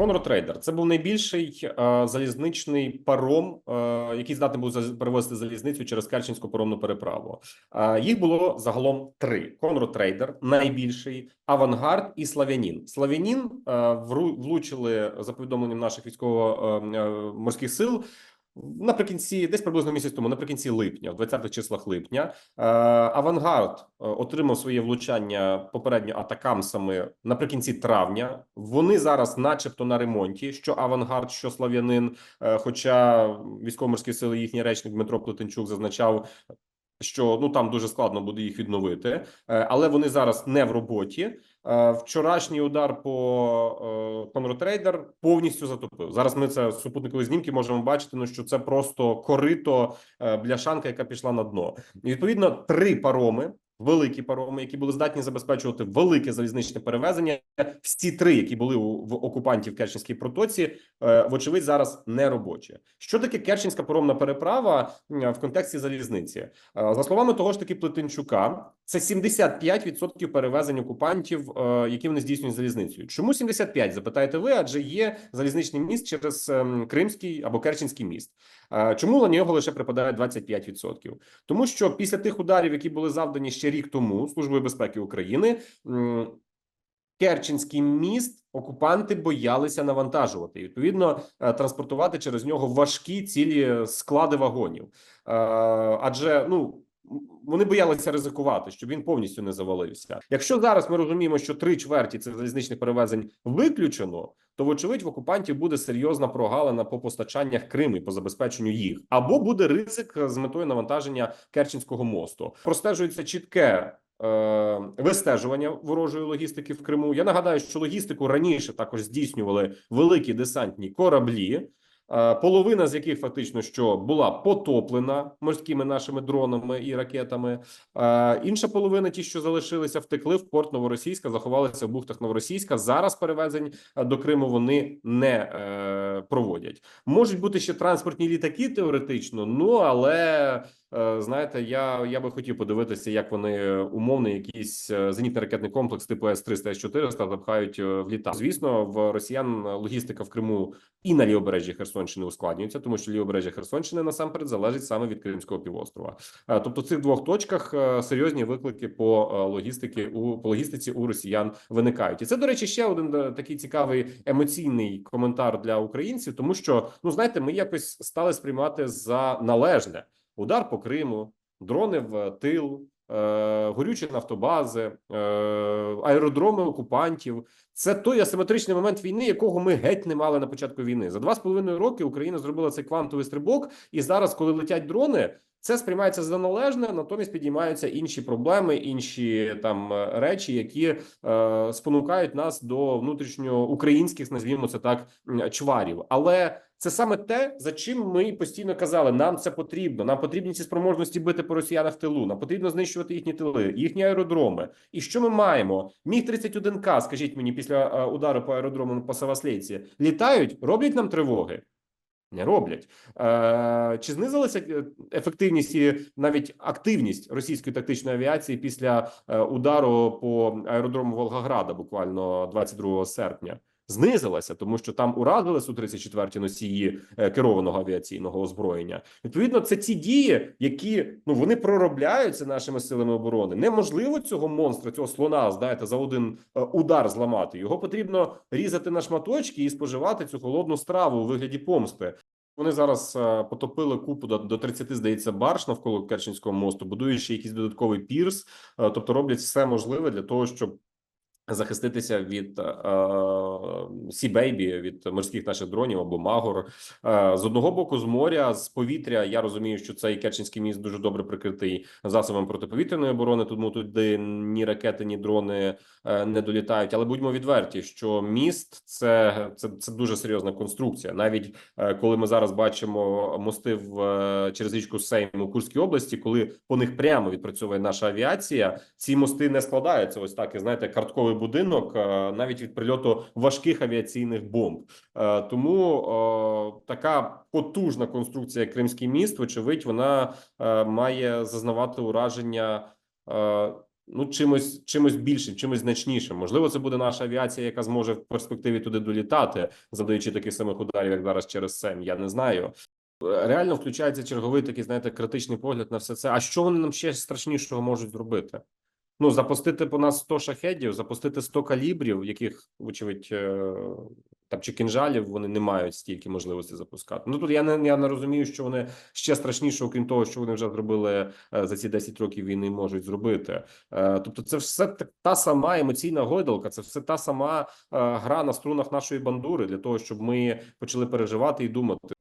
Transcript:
Конрод Трейдер це був найбільший е, залізничний паром, е, який здатний був перевозити залізницю через Керченську паромну переправу. Е, їх було загалом три: Конрод Трейдер, найбільший, Авангард і Славянін. Славянін е, влучили за повідомленням наших військово-морських сил. Наприкінці, десь приблизно місяць тому, наприкінці липня, в 20-х числах липня, е, Авангард е, отримав своє влучання попередньо атакамсами наприкінці травня. Вони зараз, начебто, на ремонті. Що Авангард, що Слав'янин. Е, Хоча військово-морські сили, їхній речник Дмитро Плетенчук зазначав. Що ну там дуже складно буде їх відновити, Е, але вони зараз не в роботі. Е, Вчорашній удар по е, Конротрейдер повністю затопив. Зараз ми це з супутникової знімки можемо бачити. Ну що це просто корито е, бляшанка, яка пішла на дно. І відповідно три пароми. Великі пароми, які були здатні забезпечувати велике залізничне перевезення. Всі три, які були у в окупантів Керченській протоці, е, вочевидь, зараз не робочі. Що таке Керченська паромна переправа в контексті залізниці? Е, За словами того ж таки Плетенчука, це 75% перевезень окупантів, е, які вони здійснюють залізницею. Чому 75? Запитаєте ви? Адже є залізничний міст через ем, Кримський або Керченський міст. Е, Чому на нього лише припадає 25%? Тому що після тих ударів, які були завдані ще рік тому Службою безпеки України, Керченський міст окупанти боялися навантажувати і відповідно е, транспортувати через нього важкі цілі склади вагонів. Е, Адже ну. Вони боялися ризикувати, щоб він повністю не завалився. Якщо зараз ми розуміємо, що три чверті цих залізничних перевезень виключено, то вочевидь в окупантів буде серйозна прогалина по постачаннях Криму і по забезпеченню їх, або буде ризик з метою навантаження Керченського мосту. Простежується чітке. е, Вистежування ворожої логістики в Криму. Я нагадаю, що логістику раніше також здійснювали великі десантні кораблі, половина з яких фактично що була потоплена морськими нашими дронами і ракетами. Е, Інша половина, ті, що залишилися, втекли в порт Новоросійська, заховалися в бухтах Новоросійська. Зараз перевезень е, до Криму вони не е, проводять. Можуть бути ще транспортні літаки теоретично, ну але е, знаєте, я, я би хотів подивитися, як вони е, умовний якийсь е, зенітно-ракетний комплекс типу С-300, С-400 запхають е, в літак. Звісно, в росіян логістика в Криму і на лівобережжі Херсонщини ускладнюється, тому що лівобережжя Херсонщини насамперед залежить саме від Кримського півострова. Е, Тобто, в цих двох точках е, серйозні виклики по е, логістики у по логістиці у росіян виникають. І це, до речі, ще один такий цікавий емоційний коментар для українців, тому що ну знаєте, ми якось стали сприймати за належне удар по Криму, дрони в тил. Е, Горючі нафтобази, е, аеродроми окупантів це той асиметричний момент війни, якого ми геть не мали на початку війни. За два з половиною роки Україна зробила цей квантовий стрибок, і зараз, коли летять дрони, це сприймається за належне, натомість підіймаються інші проблеми, інші там речі, які е, спонукають нас до внутрішньоукраїнських, назвімо це так, чварів. Але це саме те, за чим ми постійно казали: нам це потрібно. Нам потрібні ці спроможності бити по росіянах тилу. Нам потрібно знищувати їхні тили, їхні аеродроми. І що ми маємо? Міг 31 к скажіть мені, після е, удару по аеродрому по Саваслейці, літають, роблять нам тривоги. Не роблять е, чи знизилася е, ефективність і навіть активність російської тактичної авіації після е, удару по аеродрому Волгограда, буквально 22 серпня? Знизилася, тому що там уразили су 34 носії е, керованого авіаційного озброєння. Відповідно, це ті дії, які ну вони проробляються нашими силами оборони. Неможливо цього монстра, цього слона, знаєте, за один е, удар зламати. Його потрібно різати на шматочки і споживати цю холодну страву у вигляді помсти. Вони зараз е, потопили купу до, до 30, здається, барж навколо Керченського мосту, будують ще якийсь додатковий пірс, тобто роблять все можливе для того, щоб захиститися від е, Сі-Бейбі, від морських наших дронів або Магор. Е, з одного боку, з моря, з повітря. Я розумію, що цей Керченський міст дуже добре прикритий засобами протиповітряної оборони. Тому туди ні ракети, ні дрони е, не долітають. Але будьмо відверті, що міст це, це, це дуже серйозна конструкція. Навіть е, коли ми зараз бачимо мости в е, через річку Сейм у Курській області, коли по них прямо відпрацьовує наша авіація, ці мости не складаються. Ось так, і знаєте, картковий будинок е, навіть від прильоту важких авіаційних бомб. Е, Тому е, така потужна конструкція, Кримський міст, вочевидь, вона має зазнавати ураження. ну чимось, чимось більшим, чимось значнішим. Можливо, це буде наша авіація, яка зможе в перспективі туди долітати, завдаючи таких самих ударів, як зараз через СЕМ. Я не знаю. Реально включається черговий такий, знаєте, критичний погляд на все це. А що вони нам ще страшнішого можуть зробити? Ну, запустити по нас 100 шахедів, запустити 100 калібрів, яких, вочевидь, е, там чи кінжалів вони не мають стільки можливості запускати. Ну тут я не я не розумію, що вони ще страшніше, окрім того, що вони вже зробили е, за ці 10 років війни, можуть зробити. Е, Тобто, це все та- сама емоційна гойдалка, це все та сама гра на струнах нашої бандури для того, щоб ми почали переживати і думати.